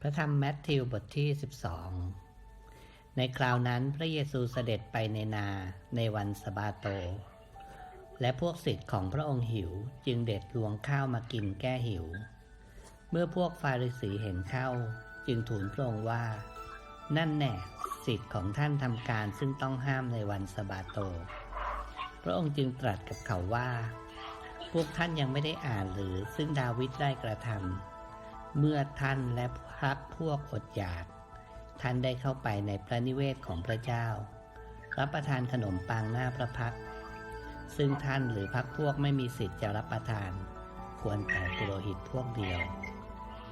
พระธรรมแมทธิวบทที่ 12 ในคราวนั้นพระเยซูเสด็จไปในนาในวันสะบาโต และพวกศิษย์ของพระองค์หิวจึงเด็ดลวงข้าวมากินแก้หิว เมื่อพวกฟาริสีเห็นเข้า จึงทูลพระองค์ว่า นั่นแน่ศิษย์ของท่านทำการซึ่งต้องห้ามในวันสะบาโต พระองค์จึงตรัสกับเขาว่า พวกท่านยังไม่ได้อ่านหรือซึ่งดาวิดได้กระทำเมื่อท่านและพ พักพวกอดอยาก ท่านได้เข้าไปในพระนิเวศของพระเจ้า รับประทานขนมปังหน้าพระพัก ซึ่งท่านหรือพักพวกไม่มีสิทธิ์จะรับประทาน ควรแต่ปุโรหิตพวกเดียว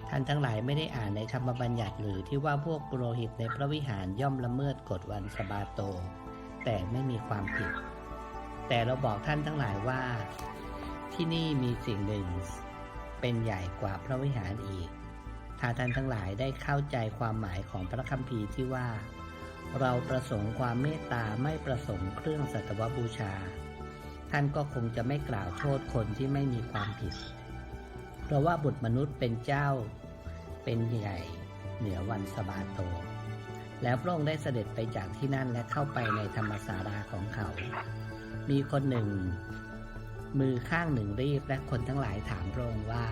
ท่านทั้งหลายไม่ได้อ่านในธรรมบัญญัติหรือที่ว่าพวกปุโรหิตในพระวิหารย่อมละเมิดกฎวันสบาโต แต่ไม่มีความผิด แต่เราบอกท่านทั้งหลายว่า ที่นี่มีสิ่งหนึ่ง เป็นใหญ่กว่าพระวิหารอีก ถ้าท่านทั้งหลายได้เข้าใจความหมายของพระคัมภีร์ที่ว่า เราประสงค์ความเมตตาไม่ประสงค์เครื่องสัตวบูชา ท่านก็คงจะไม่กล่าวโทษคนที่ไม่มีความผิด เพราะว่าบุตรมนุษย์เป็นเจ้า เป็นใหญ่เหนือวันสบาโต แล้วพระองค์ได้เสด็จไปจากที่นั่นและเข้าไปในธรรมศาลาของเขา มีคนหนึ่ง มือข้างหนึ่งรีบและคนทั้งหลายถามพระองค์ว่า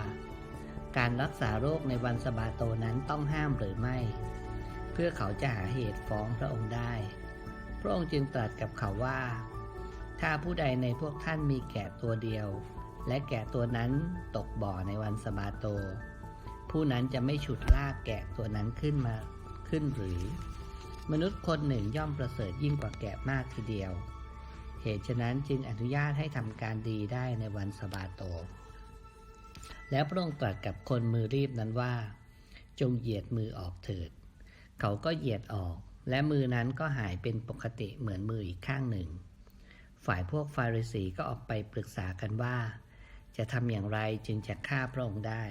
การรักษาโรคในวันสบาโตนั้นต้องห้ามหรือไม่ เพื่อเขาจะหาเหตุฟ้องพระองค์ได้ พระองค์จึงตรัสกับเขาว่า ถ้าผู้ใดในพวกท่านมีแกะตัวเดียว และแกะตัวนั้นตกบ่อในวันสบาโต ผู้นั้นจะไม่ฉุดลากแกะตัวนั้นขึ้นมาขึ้นหรือ มนุษย์คนหนึ่งย่อมประเสริฐยิ่งกว่าแกะมากทีเดียว เหตุฉะนั้นจึงอนุญาตให้ทำการดีได้ในวันสบาโต แล้วพระองค์ตรัสกับคนมือรีบนั้นว่า จงเหยียดมือออกเถิด เขาก็เหยียดออก และมือนั้นก็หายเป็นปกติเหมือนมืออีกข้างหนึ่ง ฝ่ายพวกฟาริสีก็ออกไปปรึกษากันว่า จะทำอย่างไรจึงจะฆ่าพระองค์ได้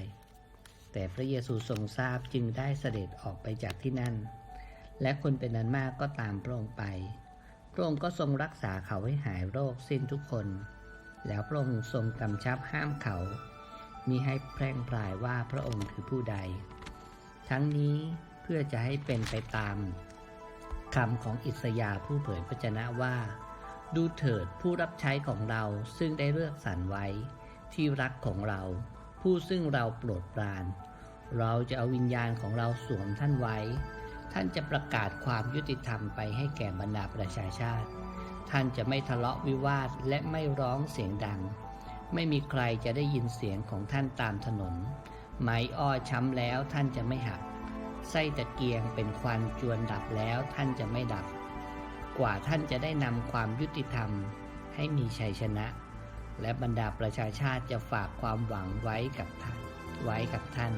แต่พระเยซูทรงทราบจึงได้เสด็จออกไปจากที่นั่น และคนเป็นนั้นมากก็ตามพระองค์ไปพระองค์ก็ทรงรักษาเขาให้หายโรคสิ้นทุกคน แล้วพระองค์ทรงกำชับห้ามเขา มิให้แพร่งพรายว่าพระองค์คือผู้ใด ทั้งนี้เพื่อจะให้เป็นไปตามคำของอิสยาผู้เผยพระชนะว่า ดูเถิดผู้รับใช้ของเราซึ่งได้เลือกสรรไว้ ที่รักของเรา ผู้ซึ่งเราโปรดปราน เราจะเอาวิญญาณของเราสวมท่านไว้ ท่านจะประกาศความยุติธรรมไปให้แก่บรรดาประชาชาติ ท่านจะไม่ทะเลาะวิวาทและไม่ร้องเสียงดัง ไม่มีใครจะได้ยินเสียงของท่านตามถนน ไม้อ้อช้ำแล้วท่านจะไม่หัก ไส้ตะเกียงเป็นควันจวนดับแล้วท่านจะไม่ดับ กว่าท่านจะได้นำความยุติธรรมให้มีชัยชนะ และบรรดาประชาชาติจะฝากความหวังไว้กับท่านไว้กับท่าน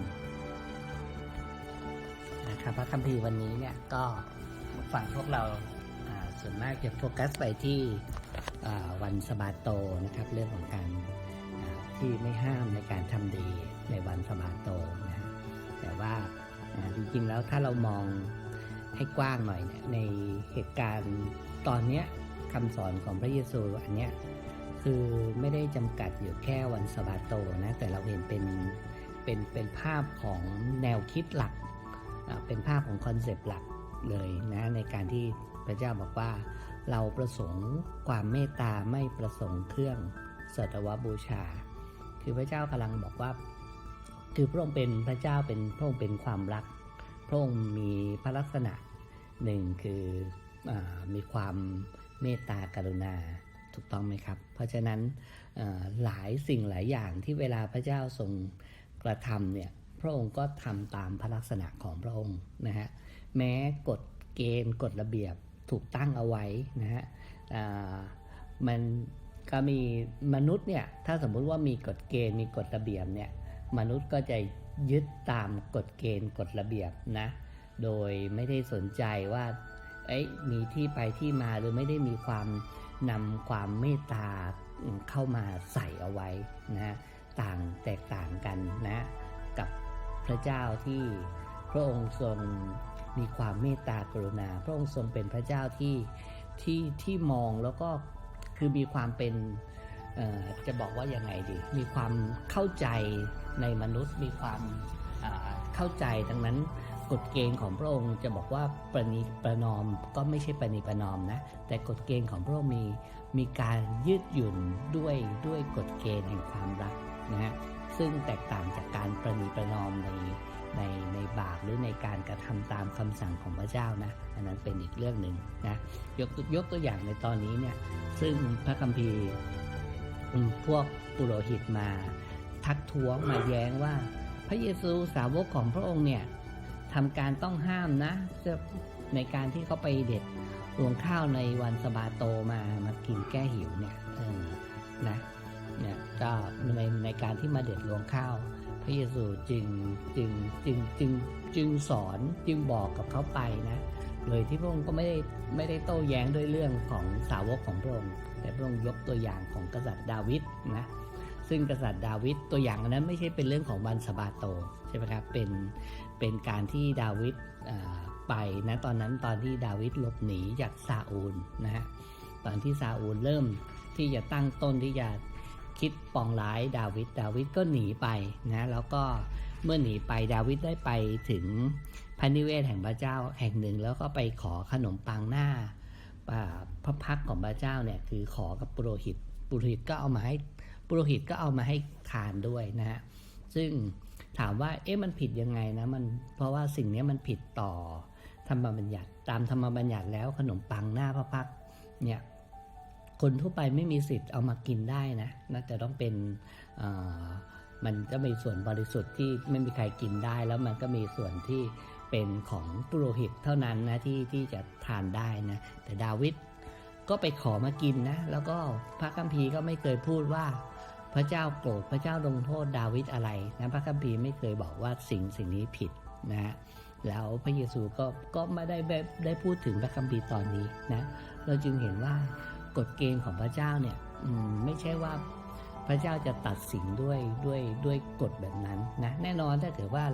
นะครับพระคัมภีร์วันนี้เนี่ยก็ฝั่งพวกเราส่วนมากจะโฟกัสไปที่วันสบาโตนะครับเรื่องของการ ที่ไม่ห้ามในการทำดีในวันสะบาโตนะแต่ว่าจริงๆแล้วถ้าเรามองให้กว้างหน่อยเนี่ยในเหตุการณ์ตอนเนี้ยคำสอนของพระเยซูอันเนี้ยคือไม่ได้จำกัดอยู่แค่วันสบาโตนะแต่เราเห็นเป็นเป็นเป็นภาพของแนวคิดหลัก เป็นภาพของคอนเซปต์หลักเลยนะในการที่พระเจ้าบอกว่าเราประสงค์ความเมตตาไม่ประสงค์เครื่องสัตวบูชา คือพระเจ้ากำลังบอกว่า คือพระองค์เป็นพระเจ้าเป็นพระองค์เป็นความรัก พระองค์มีพระลักษณะหนึ่งคืออมีความเมตตากรุณาถูกต้องไหมครับ เพราะฉะนั้นหลายสิ่งหลายอย่างที่เวลาพระเจ้าทรงกระทำเนี่ยพระองค์ก็ทำตามพระลักษณะของพระองค์นะฮะแม้กฎเกณฑ์กฎระเบียบถูกตั้งเอาไว้นะฮะมัน ก็มีมนุษย์เนี่ยถ้าสมมุติว่ามีกฎเกณฑ์มีกฎระเบียบเนี่ยมนุษย์ก็จะยึดตามกฎเกณฑ์กฎระเบียบนะโดยไม่ได้สนใจว่าเอ้มีที่ไปที่มาหรือไม่ได้มีความนำความเมตตาเข้ามาใส่เอาไว้นะต่างแตกต่างกันนะกับพระเจ้าที่พระองค์ทรงมีความเมตตากรุณา พระองค์ทรงเป็นพระเจ้าที่ที่ที่มองแล้วก็ คือมีความเป็นจะบอกว่ายังไงดี มีความเข้าใจในมนุษย์ มีความเข้าใจดังนั้นกฎเกณฑ์ของพระองค์จะบอกว่าประนีประนอมก็ไม่ใช่ประนีประนอมนะ แต่กฎเกณฑ์ของพระองค์มีมีการยืดหยุ่นด้วยด้วยกฎเกณฑ์แห่งความรักนะฮะซึ่งแตกต่างจากการประนีประนอมใน ในในบาปหรือในการกระทำตามคำสั่งของพระเจ้านะอันนั้นเป็นอีกเรื่องหนึ่งนะยกยกตัวอย่างในตอนนี้เนี่ยซึ่งพระคัมภีร์พวกปุโรหิตมาทักท้วงมาแย้งว่า พระเยซูสาวกของพระองค์เนี่ยทำการต้องห้ามนะในการที่เขาไปเด็ดรวงข้าวในวันสะบาโตมามากินแก้หิวเนี่ยนะเนี่ยก็ในในการที่มาเด็ดรวงข้าว พระเยซูจึงจึงจึงจึงจึงสอนจึงบอกกับเขาไปนะ โดยที่พระองค์ก็ไม่ได้ไม่ได้โต้แย้งด้วยเรื่องของสาวกของพระองค์ แต่พระองค์ยกตัวอย่างของกษัตริย์ดาวิดนะซึ่งกษัตริย์ดาวิดตัวอย่างนั้นไม่ใช่เป็นเรื่องของวันสบาโตใช่ไหมครับเป็นเป็นการที่ดาวิดไปนะตอนนั้นตอนที่ดาวิดหลบหนีจากซาอูลนะฮะตอนที่ซาอูลเริ่มที่จะตั้งต้นที่จะ คิดปองร้ายดาวิด ดาวิดก็หนีไปนะ แล้วก็เมื่อหนีไปดาวิดได้ไปถึงพระนิเวศแห่งพระเจ้าแห่งหนึ่ง แล้วก็ไปขอขนมปังหน้าอ่าพระพักของพระเจ้าเนี่ยคือขอกับปุโรหิต ปุโรหิตก็เอามาให้ปุโรหิตก็เอามาให้ทานด้วยนะฮะ ซึ่งถามว่าเอ๊ะมันผิดยังไงนะมันเพราะว่าสิ่งนี้มันผิดต่อธรรมบัญญัติตามธรรมบัญญัติแล้วขนมปังหน้าพระพักเนี่ย คนทั่วไปไม่มีสิทธิ์เอามากินได้นะน่าจะต้องเป็นมันก็มีส่วนบริสุทธิ์ที่ไม่มีใครกินได้ แล้วมันก็มีส่วนที่เป็นของปุโรหิตเท่านั้นนะที่ที่จะทานได้นะแต่ดาวิดก็ไปขอมากินนะ แล้วก็พระคัมภีร์ก็ไม่เคยพูดว่า พระเจ้าโกรธพระเจ้าลงโทษดาวิดอะไรนะพระคัมภีร์ไม่เคยบอกว่าสิ่งสิ่งนี้ผิดนะฮะแล้วพระเยซูก็ก็ไม่ได้ได้พูดถึงพระคัมภีร์ตอนนี้นะเราจึงเห็นว่า กฎเกณฑ์ของพระเจ้าเนี่ยไม่ใช่ว่าพระเจ้าจะตัดสินด้วยด้วยด้วยกฎแบบนั้นนะแน่นอนถ้าเกิดว่า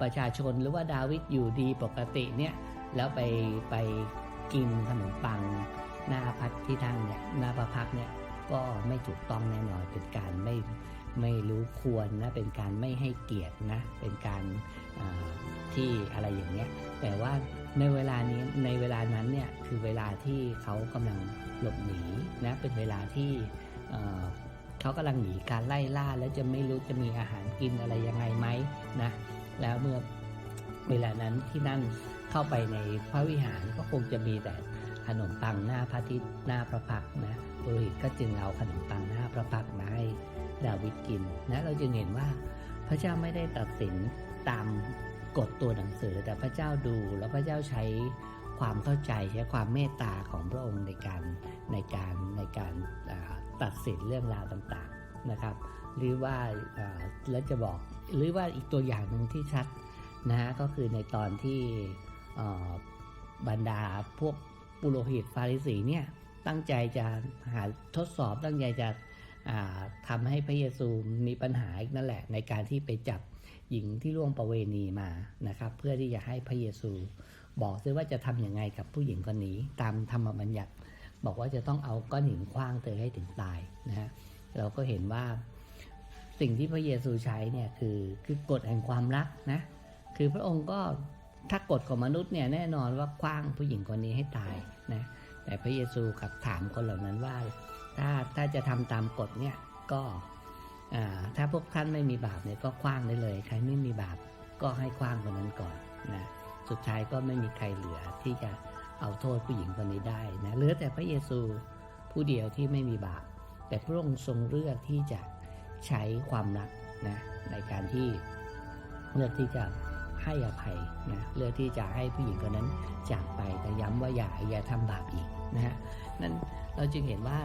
ประชาชนหรือว่าดาวิดอยู่ดีปกติเนี่ยแล้วไปไปกินขนมปังหน้าพักที่ทั้งเนี่ยหน้าประพักเนี่ยก็ไม่ถูกต้องแน่นอนเป็นการไม่ไม่รู้ควรนะเป็นการไม่ให้เกียรตินะเป็นการที่อะไรอย่างเงี้ยแต่ว่า ในเวลานี้ในเวลานั้นเนี่ยคือเวลาที่เขากำลังหลบหนีนะเป็นเวลาที่เเขากำลังหนีการไล่ล่าแล้วจะไม่รู้จะมีอาหารกินอะไรยังไงไหมนะแล้วเมื่อเวลานั้นที่นั่นเข้าไปในพระวิหารก็คงจะมีแต่ขนมปังหน้าพระทิตย์หน้าพระพักนะปุโรหิตก็จึงเอาขนมปังหน้าพระพักมาให้ดาวิดกินนะเราจึงเห็นว่าพระเจ้าไม่ได้ตัดสินตาม กฎตัวหนังสือแต่พระเจ้าดูแล้วพระเจ้าใช้ความเข้าใจใช้ความเมตตาของพระองค์ในการในการในการตัดสินเรื่องราวต่างๆนะครับ หรือว่าแล้วจะบอกหรือว่าอีกตัวอย่างหนึ่งที่ชัดนะฮะก็คือในตอนที่บรรดาพวกปุโรหิตฟาริสีเนี่ยตั้งใจจะหาทดสอบตั้งใจจะอ่าทำให้พระเยซูมีปัญหาอีกนั่นแหละในการที่ไปจับ หญิงที่ล่วงประเวณีมานะครับ เพื่อที่จะให้พระเยซู บอกซิว่าจะทำยังไงกับผู้หญิงคนนี้ ตามธรรมบัญญัติ บอกว่าจะต้องเอาก้อนหินคว้างเธอให้ถึงตายนะฮะเราก็เห็นว่าสิ่งที่พระเยซูใช้เนี่ยคือคือกฎแห่งความรักนะคือพระองค์ก็ถ้ากฎของมนุษย์เนี่ยแน่นอนว่าคว้างผู้หญิงคนนี้ให้ตายนะแต่พระเยซูกลับถามคนเหล่านั้นว่า ถ้าถ้าจะทำตามกฎเนี่ยก็ ถ้าพวกท่านไม่มีบาปเนี่ยก็คว้างได้เลย ใครไม่มีบาปก็ให้คว้างคนนั้นก่อนนะสุดท้ายก็ไม่มีใครเหลือที่จะเอาโทษผู้หญิงคนนี้ได้นะเหลือแต่พระเยซูผู้เดียวที่ไม่มีบาป แต่พระองค์ทรงเลือกที่จะใช้ความรักนะในการที่เลือกที่จะให้อภัยนะเลือกที่จะให้ผู้หญิงคนนั้นจากไปแต่ย้ำว่าอย่าอย่าทำบาปอีกนะฮะนั่นเราจึงเห็นว่า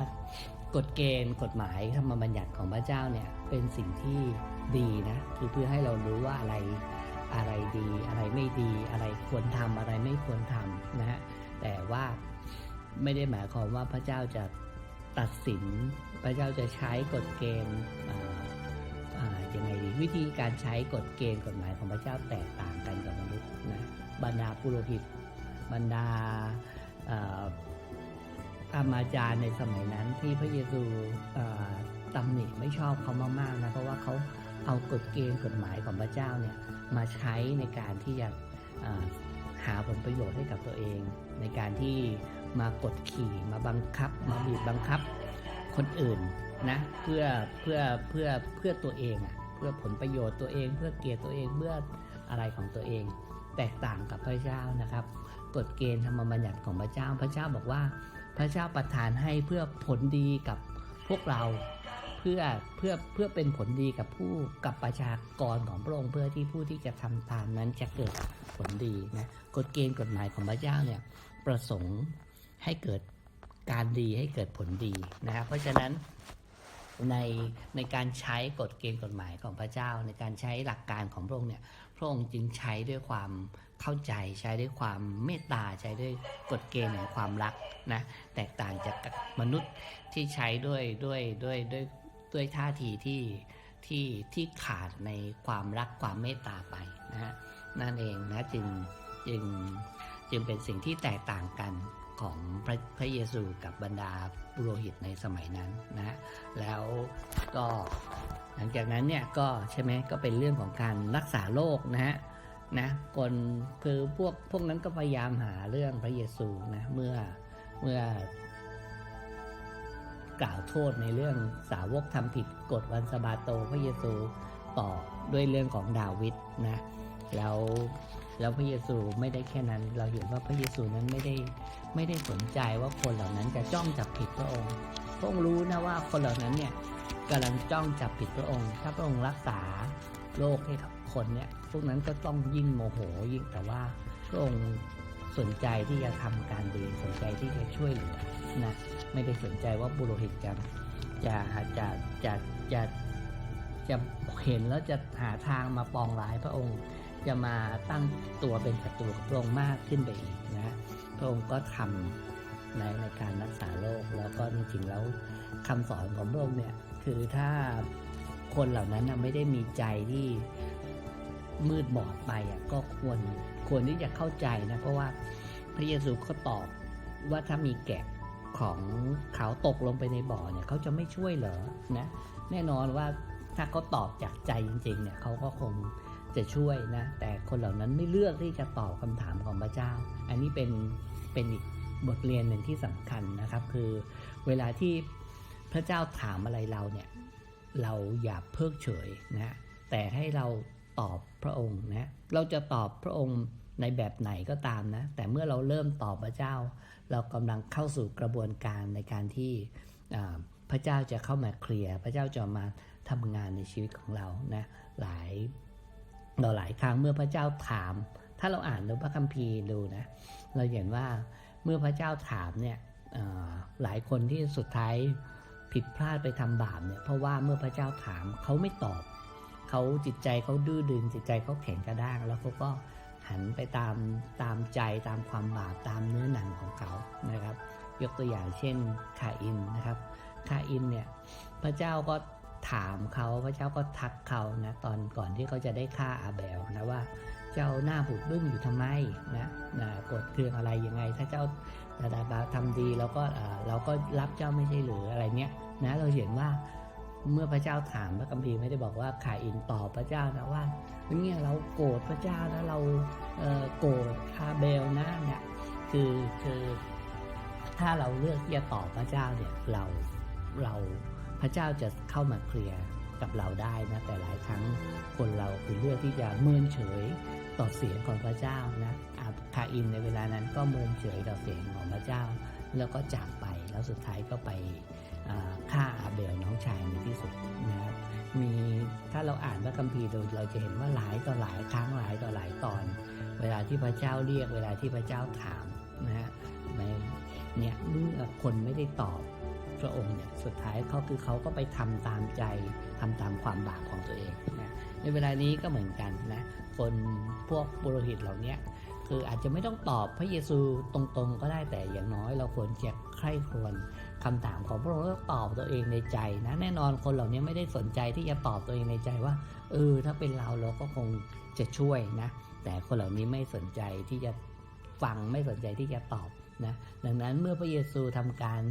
กฎเกณฑ์กฎหมายธรรมบัญญัติของพระเจ้าเนี่ยเป็นสิ่งที่ดีนะคือเพื่อให้เรารู้ว่าอะไรอะไรดี อะไรไม่ดีอะไรควรทำอะไรไม่ควรทำนะฮะแต่ว่าไม่ได้หมายความว่าพระเจ้าจะตัดสิน พระเจ้าจะใช้กฎเกณฑ์อย่ายังไงดีวิธีการใช้กฎเกณฑ์กฎหมายของพระเจ้าแตกต่างกันกับมนุษย์นะบรรดาปุโรหิตบรรดา เอ่ออามาจารย์ในสมัยนั้นที่พระเยซูตำหนิไม่ชอบเขามากๆนะเพราะว่าเขาเอากฎเกณฑ์กฎหมายของพระเจ้าเนี่ยมาใช้ในการที่จะอ่าหาผลประโยชน์ให้กับตัวเอง ในการที่มากดขี่มาบังคับ มาบีบบังคับคนอื่นนะเพื่อเพื่อเพื่อเพื่อตัวเองอะ่ะเพื่อผลประโยชน์ตัวเอง เพื่อเกียรติตัวเองเพื่ออะไรของตัวเอง แตกต่างกับพระเจ้านะครับกฎเกณฑ์ธรรมบัญญัติของพระเจ้า พระเจ้าบอกว่า พระเจ้าประทานให้เพื่อผลดีกับพวกเราเพื่อเพื่อเพื่อเป็นผลดีกับผู้กับประชากรของพระองค์เพื่อที่ผู้ที่จะทำตามนั้นจะเกิดผลดีนะกฎเกณฑ์กฎหมายของพระเจ้าเนี่ยประสงค์ให้เกิดการดีให้เกิดผลดีนะครับเพราะฉะนั้นในในการใช้กฎเกณฑ์กฎหมายของพระเจ้า ในการใช้หลักการของพระองค์เนี่ย พระองค์จึงใช้ด้วยความเข้าใจใช้ด้วยความเมตตาใช้ด้วยกฎเกณฑ์แห่งความรักนะแตกต่างจากมนุษย์ที่ใช้ด้วยด้วยด้วยด้วยด้วยท่าทีที่ที่ที่ขาดในความรักความเมตตาไปนะฮะนั่นเองนะจึงจึงจึงเป็นสิ่งที่แตกต่างกัน ของพระพระเยซูกับบรรดาปุโรหิตในสมัยนั้นนะฮะแล้วก็หลังจากนั้นเนี่ยก็ใช่ไหมก็เป็นเรื่องของการรักษาโรคนะฮะนะคนคือพวกพวกนั้นก็พยายามหาเรื่องพระเยซูนะเมื่อเมื่อกล่าวโทษในเรื่องสาวกทำผิดกฎวันสะบาโตพระเยซูต่อด้วยเรื่องของดาวิดนะแล้วแล้วพระเยซูไม่ได้แค่นั้น เราเห็นว่าพระเยซูนั้นไม่ได้ ไม่ได้สนใจว่าคนเหล่านั้นจะจ้องจับผิดพระองค์ พระองค์รู้นะว่าคนเหล่านั้นเนี่ยกำลังจ้องจับผิดพระองค์ ถ้าพระองค์รักษาโรคให้กับคนเนี่ยพวกนั้นก็ต้องยิ่งโมโหยิ่งแต่ว่าพระองค์สนใจที่จะทำการดีสนใจที่จะช่วยเหลือนะไม่ได้สนใจว่าบุโรหิตจะจะจะจะจะจะเห็นแล้วจะหาทางมาปองร้ายพระองค์ จะมาตั้งตัวเป็นศัตรูกับพระองค์มากขึ้นไปอีกนะ พระองค์ก็ทำในในการรักษาโรคแล้วก็จริงๆแล้วคำสอนของพระองค์เนี่ยคือถ้าคนเหล่านั้นไม่ได้มีใจที่มืดบอดไปอะก็ควรควรที่จะเข้าใจนะเพราะว่าพระเยซูเขาตอบว่าถ้ามีแกะของเขาตกลงไปในบ่อเนี่ยเขาจะไม่ช่วยเหรอนะแน่นอนว่าถ้าเขาตอบจากใจจริงๆเนี่ยเขาก็คงจะช่วยนะแต่คนเหล่านั้นไม่เลือกที่จะตอบคำถามของพระเจ้า อันนี้เป็น เป็นอีกบทเรียนหนึ่งที่สำคัญนะครับ คือเวลาที่พระเจ้าถามอะไรเราเนี่ยเราอย่าเพิกเฉยนะแต่ให้เราตอบพระองค์นะเราจะตอบพระองค์ในแบบไหนก็ตามนะแต่เมื่อเราเริ่มตอบพระเจ้า เรากำลังเข้าสู่กระบวนการในการที่พระเจ้าจะเข้ามาเคลียร์พระเจ้าจะมาทำงานในชีวิตของเรานะหลายเราหลายครั้งเมื่อพระเจ้าถาม ถ้าเราอ่านดูพระคัมภีร์ดูนะ เราเห็นว่าเมื่อพระเจ้าถามเนี่ยหลายคนที่สุดท้ายผิดพลาดไปทำบาปเนี่ยเพราะว่าเมื่อพระเจ้าถามเขาไม่ตอบ เขาจิตใจเขาดื้อดึงจิตใจเขาแข็งกระด้าง แล้วเขาก็หันไปตามตามใจตามความบาปตามเนื้อหนังของเขานะครับ ยกตัวอย่างเช่นคาอินนะครับคาอินเนี่ยพระเจ้าก็ถามเขาพระเจ้าก็ทักเขานะตอนก่อนที่เขาจะได้ฆ่าอาเบลนะว่า เจ้าหน้าบุดบึ้งอยู่ทำไมนะนะกดเครื่องอะไรยังไง ถ้าเจ้าดาดาบาทำดีแล้วก็เราก็รับเจ้าไม่ใช่หรืออะไรเนี้ยนะเราเห็นว่าเมื่อพระเจ้าถามพระคัมภีไม่ได้บอกว่าขาอินตอบพระเจ้านะว่าเนี่ยเราโกรธพระเจ้านะเราเโกรธอาเบลนะเนี่ยคือคือถ้าเราเลือกที่จะตอบพระเจ้าเนี่ยเราเราพระเจ้าจะเข้ามาเคลียร์ กับเราได้นะแต่หลายครั้งคนเราคือเลือกที่จะเมินเฉยต่อเสียงของพระเจ้านะอาคาอินในเวลานั้นก็เมินเฉยต่อเสียงของพระเจ้า แล้วก็จากไปแล้วสุดท้ายก็ไปฆ่าอาเบลน้องชายในที่สุดนะครับมีถ้าเราอ่านพระคัมภีร์ดูเราจะเห็นว่าหลายต่อหลายครั้งหลายต่อหลายตอน เวลาที่พระเจ้าเรียกเวลาที่พระเจ้าถามนะฮะเนี่ยเมื่อคนไม่ได้ตอบ พระองค์เนี่ยสุดท้ายเขาคือเขาก็ไปทำตามใจทำตามความบาปของตัวเองนะในเวลานี้ก็เหมือนกันนะคนพวกบุโรหิตเหล่านี้คืออาจจะไม่ต้องตอบพระเยซูตรงๆ ก็ได้แต่อย่างน้อย เราควรจะใคร่ครวญคำถามของพระองค์แล้วตอบตัวเองในใจนะแน่นอนคนเหล่านี้ไม่ได้สนใจที่จะตอบตัวเองในใจว่าเออถ้าเป็นเราเราก็คงจะช่วยนะแต่คนเหล่านี้ไม่สนใจที่จะฟังไม่สนใจที่จะตอบ นะดังนั้นเมื่อพระเยซูทำการ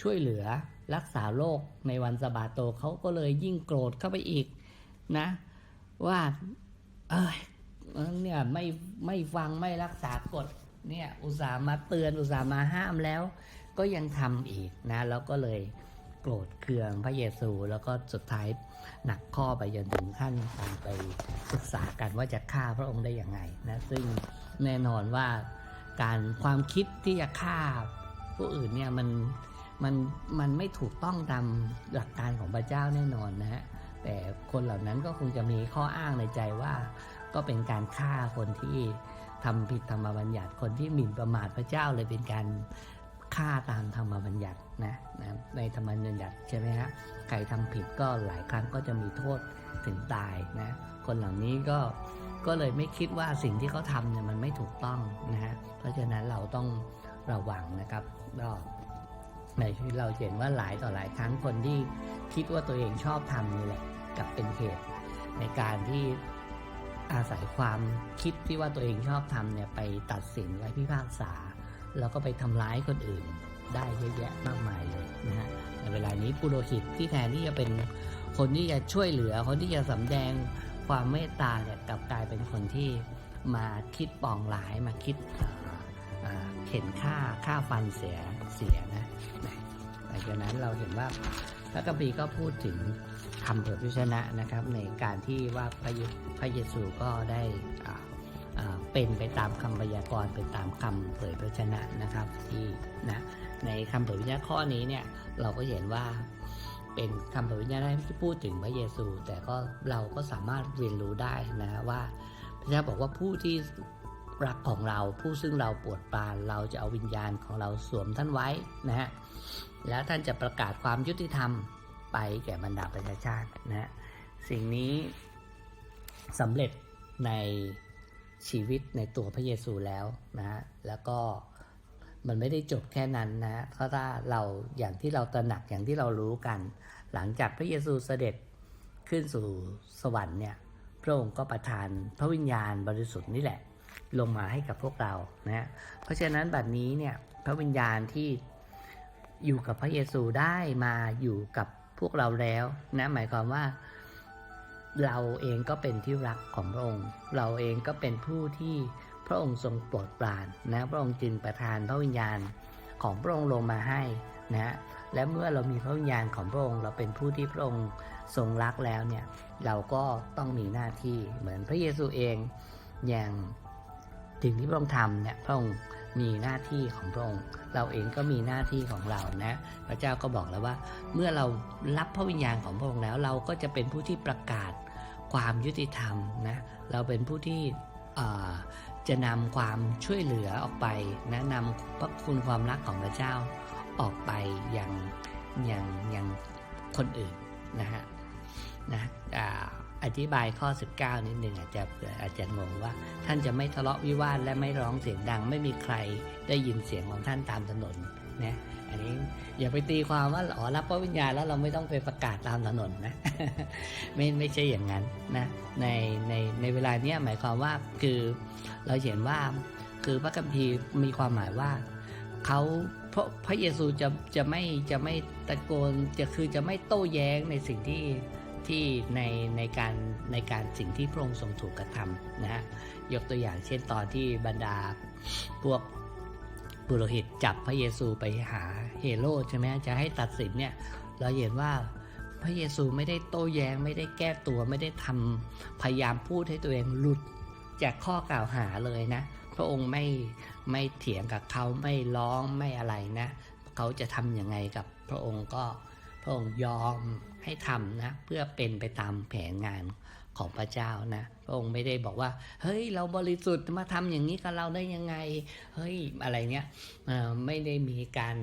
ช่วยเหลือรักษาโรคในวันสะบาโตเขาก็เลยยิ่งโกรธเข้าไปอีกนะ ว่าเอยเนี่ยไม่ไม่ฟังไม่รักษากฎเนี่ยอุตส่าห์มาเตือนอุตส่าห์มาห้ามแล้ว ก็ยังทำอีกนะ แล้วก็เลยโกรธเคืองพระเยซู แล้วก็สุดท้ายหนักข้อไปจนถึงขั้นการไปศึกษากันว่าจะฆ่าพระองค์ได้อยังไงนะซึ่งแน่นอนว่า การความคิดที่จะฆ่าผู้อื่นเนี่ยมันมันมันไม่ถูกต้องตามหลักการของพระเจ้าแน่นอนนะฮะแต่คนเหล่านั้นก็คงจะมีข้ออ้างในใจว่า ก็เป็นการฆ่าคนที่ทำผิดธรรมบัญญัติคนที่หมิ่นประมาทพระเจ้าเลยเป็นการฆ่าตามธรรมบัญญัตินะนะในธรรมบัญญัติใช่ไหมฮะใครทำผิดก็หลายครั้งก็จะมีโทษถึงตายนะคนเหล่านี้ก็ ก็เลยไม่คิดว่าสิ่งที่เขาทำเนี่ยมันไม่ถูกต้องนะฮะเพราะฉะนั้นเราต้องระวังนะครับก็ในชีวิตเราเห็นว่าหลายต่อหลายครั้งคนที่คิดว่าตัวเองชอบทำนี่แหละกับเป็นเหตุในการที่อาศัยความคิดที่ว่าตัวเองชอบทำเนี่ยไปตัดสินไว้พิพากษา แล้วก็ไปทำร้ายคนอื่นได้เยอะแยะมากมายเลยนะฮะในเวลานี้ปุโรหิตที่แทนที่จะเป็นคนที่จะช่วยเหลือคนที่จะสำแดง ความเมตตาเนี่ยกลับกลายเป็นคนที่มาคิดปองร้ายมาคิดเอ่อเอ่อเข็นฆ่าฆ่าฟันเสียเสียนะหลังจากนั้นเราเห็นว่าพระกัมภีก็พูดถึงคำเผยพระชนะนะครับ ในการที่ว่าพระเยพระเยซูก็ได้เป็นไปตามคำพยากรณ์เป็นตามคำเผยพระชนะนะครับที่นะในคำเผยพระชนะข้อนี้เนี่ยเราก็เห็นว่า เป็นคำเผยพระชนะที่พูดถึงพระเยซู แต่ก็เราก็สามารถเรียนรู้ได้นะว่าพระเจ้าบอกว่าผู้ที่รักของเราผู้ซึ่งเราปวดปรานเราจะเอาวิญญาณของเราสวมท่านไว้นะฮะแล้วท่านจะประกาศความยุติธรรมไปแก่บรรดาประชาชาตินะฮะสิ่งนี้สำเร็จในชีวิตในตัวพระเยซูแล้วนะฮะแล้วก็ มันไม่ได้จบแค่นั้นนะฮะเพราะถ้าเราอย่างที่เราตระหนักอย่างที่เรารู้กัน หลังจากพระเยซูเสด็จขึ้นสู่สวรรค์เนี่ยพระองค์ก็ประทานพระวิญญาณบริสุทธิ์นี่แหละ ลงมาให้กับพวกเรานะฮะเพราะฉะนั้นบัดนี้เนี่ยพระวิญญาณที่อยู่กับพระเยซูได้มาอยู่กับพวกเราแล้วนะหมายความว่าเราเองก็เป็นที่รักของพระองค์ เราเองก็เป็นผู้ที่ พระองค์ทรงโปรดปรานนะพระองค์จึงประทานพระวิญญาณของพระองค์ลงมาให้นะและเมื่อเรามีพระวิญญาณของพระองค์ เราเป็นผู้ที่พระองค์ทรงรักแล้วเนี่ยเราก็ต้องมีหน้าที่เหมือนพระเยซูเองอย่างสิ่งที่พระองค์ทำเนี่ยพระองค์มีหน้าที่ของพระองค์ เราเองก็มีหน้าที่ของเรานะ พระเจ้าก็บอกแล้วว่า เมื่อเรารับพระวิญญาณของพระองค์แล้ว เราก็จะเป็นผู้ที่ประกาศความยุติธรรมนะเราเป็นผู้ที่ จะนำความช่วยเหลือออกไปนะนำพระคุณความรักของพระเจ้าออกไปอย่างอย่างอย่างคนอื่นนะฮะนะอ่าอธิบายข้อ 19 นิดหนึ่งอาจจะออาจจะงงว่า ท่านจะไม่ทะเลาะวิวาทและไม่ร้องเสียงดัง ไม่มีใครได้ยินเสียงของท่านตามถนน นะอันนี้อย่าไปตีความว่าอ๋อรับพระวิญญาณแล้วเราไม่ต้องไปประกาศตามถนนนะไม่ไม่ใช่อย่างนั้นนะในในในเวลาเนี้ยหมายความว่าคือเราเห็นว่าคือพระคัมภีร์มีความหมายว่าเขาพระพระเยซูจะจะไม่จะไม่ตะโกนจะคือจะไม่โต้แย้งในสิ่งที่ที่ในในการในการสิ่งที่พระองค์ทรงถูกกระทำนะฮะยกตัวอย่างเช่นตอนที่บรรดาพวก ปุโรหิตจับพระเยซูไปหาเฮโรดใช่ไหมจะให้ตัดสินเนี่ยเราเห็นว่าพระเยซูไม่ได้โต้แย้งไม่ได้แก้ตัวไม่ได้ทำพยายามพูดให้ตัวเองหลุดจากข้อกล่าวหาเลยนะ พระองค์ไม่ไม่เถียงกับเขาไม่ร้องไม่อะไรนะเขาจะทำยังไงกับพระองค์ก็พระองค์ยอมให้ทำนะเพื่อเป็นไปตามแผนงาน ของพระเจ้านะพระองค์ไม่ได้บอกว่า เฮ้ย เราบริสุทธิ์มาทำอย่างนี้กับเราได้ยังไง เฮ้ยอะไรเนี้ยไม่ได้มีการ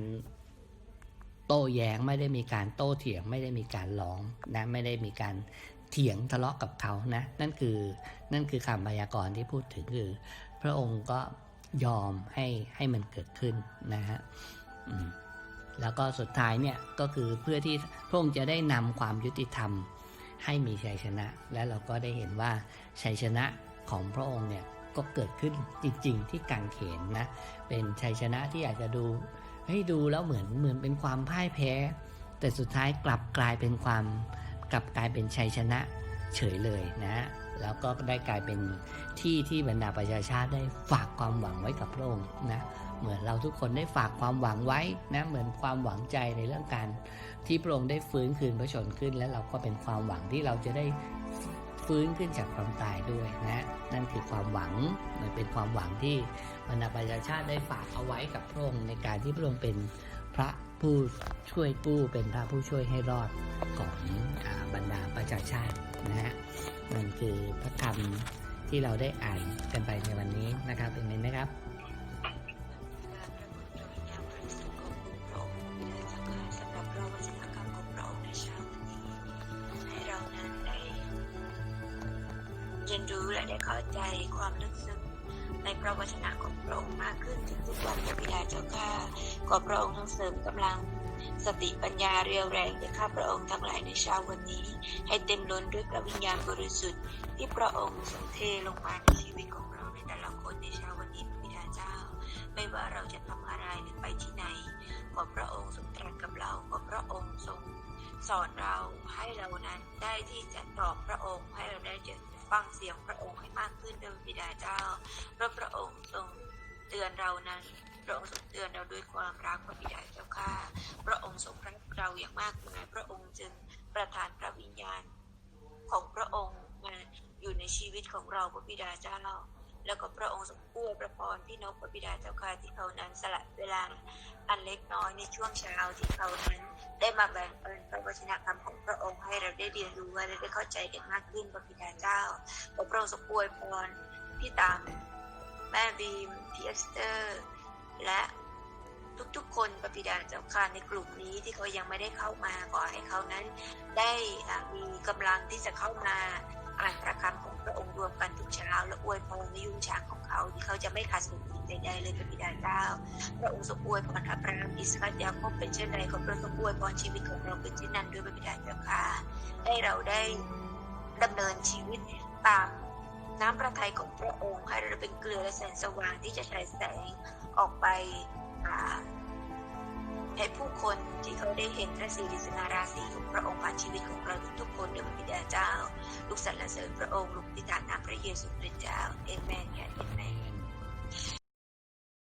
โต้แย้งไม่ได้มีการโต้เถียงไม่ได้มีการร้องนะไม่ได้มีการเถียงทะเลาะกับเขานะนั่นคือนั่นคือคำพยากรณ์ที่พูดถึงคือ พระองค์ก็ยอมให้ให้มันเกิดขึ้นนะฮะแล้วก็สุดท้ายเนี่ยก็คือเพื่อที่พระองค์จะได้นำความยุติธรรม ให้มีชัยชนะ และเราก็ได้เห็นว่าชัยชนะของพระองค์เนี่ยก็เกิดขึ้นจริง ๆ ที่กังเขนนะเป็นชัยชนะที่อาจจะดูให้ดูแล้วเหมือนเหมือนเป็นความพ่ายแพ้ แต่สุดท้ายกลับกลายเป็นความกลับกลายเป็นชัยชนะเฉยเลยนะ แล้วก็ได้กลายเป็นที่ที่บรรดาประชาชาติได้ฝากความหวังไว้กับพระองค์นะเหมือนเราทุกคนได้ฝากความหวังไว้นะเหมือนความหวังใจในเรื่องการที่พระองค์ได้ฟื้นคืนพระชนขึ้น และเราก็เป็นความหวังที่เราจะได้ฟื้นขึ้นจากความตายด้วยนะนั่นคือความหวังมันเป็นความหวังที่บรรดาประชาชาติได้ฝากเอาไว้กับพระองค์ในการที่พระองค์เป็นพระผู้ช่วยกู้เป็นพระผู้ช่วยให้รอดของบรรดาประชาชาตินะฮะ นั่นคือพระธรรมที่เราได้อ่านกันไปในวันนี้นะครับเป็นไงไหมครับสำหรับเราวัฒนกรรมของพระองค์ในเช้าวันนี้ใหเรานั้นได้เรียนรู้และได้เข้าใจความลึกซึ้งในพระวจนะของพระองค์มากขึ้นทุกๆวันพระบิดาเจ้าข้าขอพระองค์ทั้งเสริมกำลัง สติปัญญาเรียวแรงแก่ข้าพระองค์ทั้งหลายในเช้าวันนี้ ให้เต็มล้นด้วยพระวิญญาณบริสุทธิ์ที่พระองค์ทรงเทลงมาในชีวิตของเราในแต่ละคนในเช้าวันนี้พระบิดาเจ้า ไม่ว่าเราจะทำอะไรหรือไปที่ไหนขอพระองค์ทรงตรัสกับเราขอพระองค์ทรงสอนเราให้เรานั้นได้ที่จะตอบพระองค์ให้เราได้จะฟังเสียงพระองค์ให้มากขึ้นเดิมบิดาเจ้าเพราะพระองค์ทรงเตือนเรานั้น พระองค์ทรงเตือนเราด้วยความรักพระบิดาเจ้าข้าพระองค์ทรงรักเราอย่างมากมายพระองค์จึงประทานพระวิญญาณ ของพระองค์มาอยู่ในชีวิตของเราพระบิดาเจ้าเราแล้วก็พระองค์ทรงกู้ประพรพี่นกพระบิดาเจ้าข้าที่เขานั้นสละเวลาอันเล็กน้อยในช่วงเช้าที่เขานั้นได้มาแบ่งปันพระวจนะคำของพระองค์ให้เราได้เรียนรู้และได้เข้าใจกันมากขึ้นพระบิดาเจ้าขอพระองค์ทรงอวยพรพี่ตามแม่บีมพี่เอสเตอร์ และทุกๆ คนพระบิดาเจ้าค่ะในกลุ่มนี้ที่เขายังไม่ได้เข้ามาขอให้เขานั้นได้มีกำลังที่จะเข้ามาอ่านพระคำของพระองค์รวมกันทุกเช้าและอวยพรในยุ่งฉางของเขาที่เขาจะไม่ขาดสิ่งใดๆเลยพระบิดาเจ้า พระองค์ทรงอวยพรอับราฮัมอิสฮักยาโคบเป็นเช่นไรขอพระองค์ทรงอวยพรชีวิตของเราเป็นเช่นนั้นด้วยพระบิดาเจ้าค่ะให้เราได้ดำเนินชีวิตตาม น้ำพระทัยของพระองค์ให้เราเป็นเกลือและแสงสว่างที่จะฉายแสงออกไปให้ผู้คนที่เขาได้เห็นพระสิริสนาราศีของพระองค์ผ่านชีวิตของเราทุกคนด้วยพระบิดาเจ้า ลูกสรรเสริญพระองค์ลูกติฐานนามพระเยซูคริสต์เจ้าเอเมนค่ะเอเมน